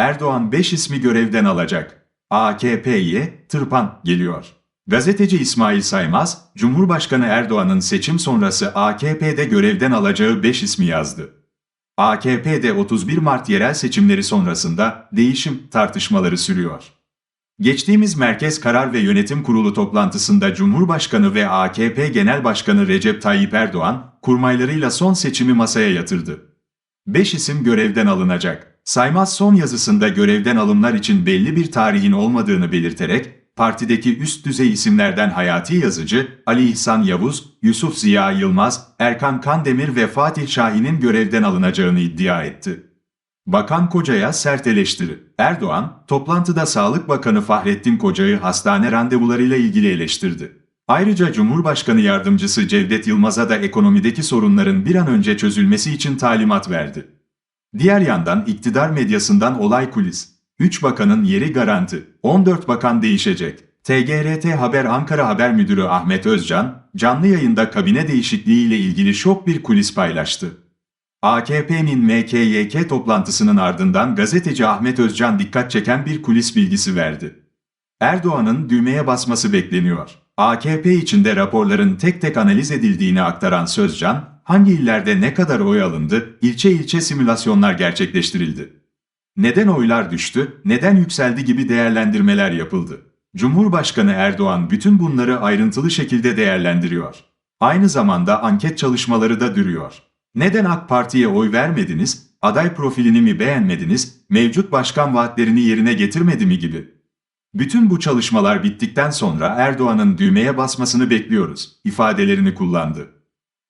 Erdoğan 5 ismi görevden alacak. AKP'ye tırpan geliyor. Gazeteci İsmail Saymaz, Cumhurbaşkanı Erdoğan'ın seçim sonrası AKP'de görevden alacağı 5 ismi yazdı. AKP'de 31 Mart yerel seçimleri sonrasında değişim tartışmaları sürüyor. Geçtiğimiz Merkez Karar ve Yönetim Kurulu toplantısında Cumhurbaşkanı ve AKP Genel Başkanı Recep Tayyip Erdoğan, kurmaylarıyla son seçimi masaya yatırdı. 5 isim görevden alınacak. Saymaz son yazısında görevden alımlar için belli bir tarihin olmadığını belirterek, partideki üst düzey isimlerden Hayati Yazıcı, Ali İhsan Yavuz, Yusuf Ziya Yılmaz, Erkan Kandemir ve Fatih Şahin'in görevden alınacağını iddia etti. Bakan Koca'ya sert eleştiri. Erdoğan, toplantıda Sağlık Bakanı Fahrettin Koca'yı hastane randevularıyla ilgili eleştirdi. Ayrıca Cumhurbaşkanı Yardımcısı Cevdet Yılmaz'a da ekonomideki sorunların bir an önce çözülmesi için talimat verdi. Diğer yandan iktidar medyasından olay kulis. 3 bakanın yeri garanti. 14 bakan değişecek. TGRT Haber Ankara Haber Müdürü Ahmet Özcan, canlı yayında kabine değişikliği ile ilgili şok bir kulis paylaştı. AKP'nin MKYK toplantısının ardından gazeteci Ahmet Özcan dikkat çeken bir kulis bilgisi verdi. Erdoğan'ın düğmeye basması bekleniyor. AKP içinde raporların tek tek analiz edildiğini aktaran Sözcan, hangi illerde ne kadar oy alındı, ilçe ilçe simülasyonlar gerçekleştirildi. Neden oylar düştü, neden yükseldi gibi değerlendirmeler yapıldı. Cumhurbaşkanı Erdoğan bütün bunları ayrıntılı şekilde değerlendiriyor. Aynı zamanda anket çalışmaları da duruyor. Neden AK Parti'ye oy vermediniz, aday profilini mi beğenmediniz, mevcut başkan vaatlerini yerine getirmedi mi gibi. Bütün bu çalışmalar bittikten sonra Erdoğan'ın düğmeye basmasını bekliyoruz, ifadelerini kullandı.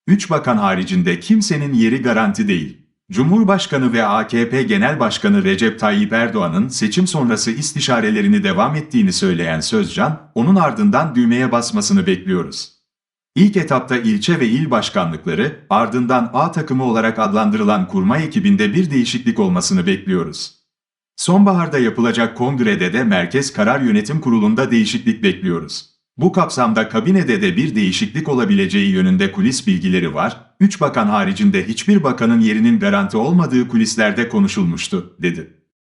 Üç bakan haricinde kimsenin yeri garanti değil. Cumhurbaşkanı ve AKP Genel Başkanı Recep Tayyip Erdoğan'ın seçim sonrası istişarelerini devam ettiğini söyleyen Sözcan, onun ardından düğmeye basmasını bekliyoruz. İlk etapta ilçe ve il başkanlıkları, ardından A takımı olarak adlandırılan kurma ekibinde bir değişiklik olmasını bekliyoruz. Sonbaharda yapılacak kongrede de Merkez Karar Yönetim Kurulu'nda değişiklik bekliyoruz. Bu kapsamda kabinede de bir değişiklik olabileceği yönünde kulis bilgileri var, 3 bakan haricinde hiçbir bakanın yerinin garanti olmadığı kulislerde konuşulmuştu, dedi.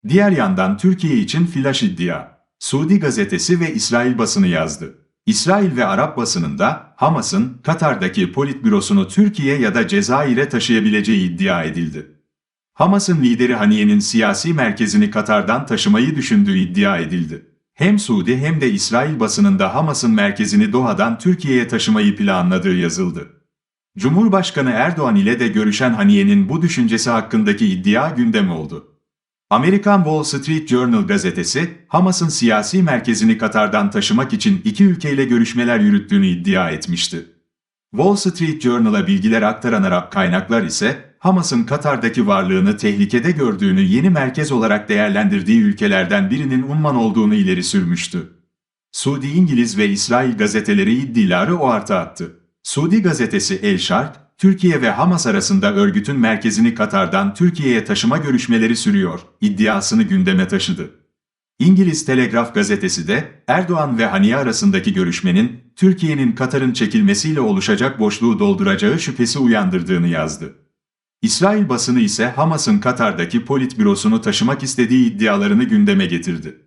Diğer yandan Türkiye için flash iddia. Suudi gazetesi ve İsrail basını yazdı. İsrail ve Arap basınında Hamas'ın Katar'daki politbürosunu Türkiye ya da Cezayir'e taşıyabileceği iddia edildi. Hamas'ın lideri Haniye'nin siyasi merkezini Katar'dan taşımayı düşündüğü iddia edildi. Hem Suudi hem de İsrail basınında Hamas'ın merkezini Doha'dan Türkiye'ye taşımayı planladığı yazıldı. Cumhurbaşkanı Erdoğan ile de görüşen Haniye'nin bu düşüncesi hakkındaki iddia gündem oldu. Amerikan Wall Street Journal gazetesi, Hamas'ın siyasi merkezini Katar'dan taşımak için iki ülkeyle görüşmeler yürüttüğünü iddia etmişti. Wall Street Journal'a bilgiler aktaran Arap kaynaklar ise, Hamas'ın Katar'daki varlığını tehlikede gördüğünü yeni merkez olarak değerlendirdiği ülkelerden birinin Umman olduğunu ileri sürmüştü. Suudi İngiliz ve İsrail gazeteleri iddiaları o arta attı. Suudi gazetesi El Şark, Türkiye ve Hamas arasında örgütün merkezini Katar'dan Türkiye'ye taşıma görüşmeleri sürüyor, iddiasını gündeme taşıdı. İngiliz Telegraf gazetesi de Erdoğan ve Haniye arasındaki görüşmenin Türkiye'nin Katar'ın çekilmesiyle oluşacak boşluğu dolduracağı şüphesi uyandırdığını yazdı. İsrail basını ise Hamas'ın Katar'daki politbürosunu taşımak istediği iddialarını gündeme getirdi.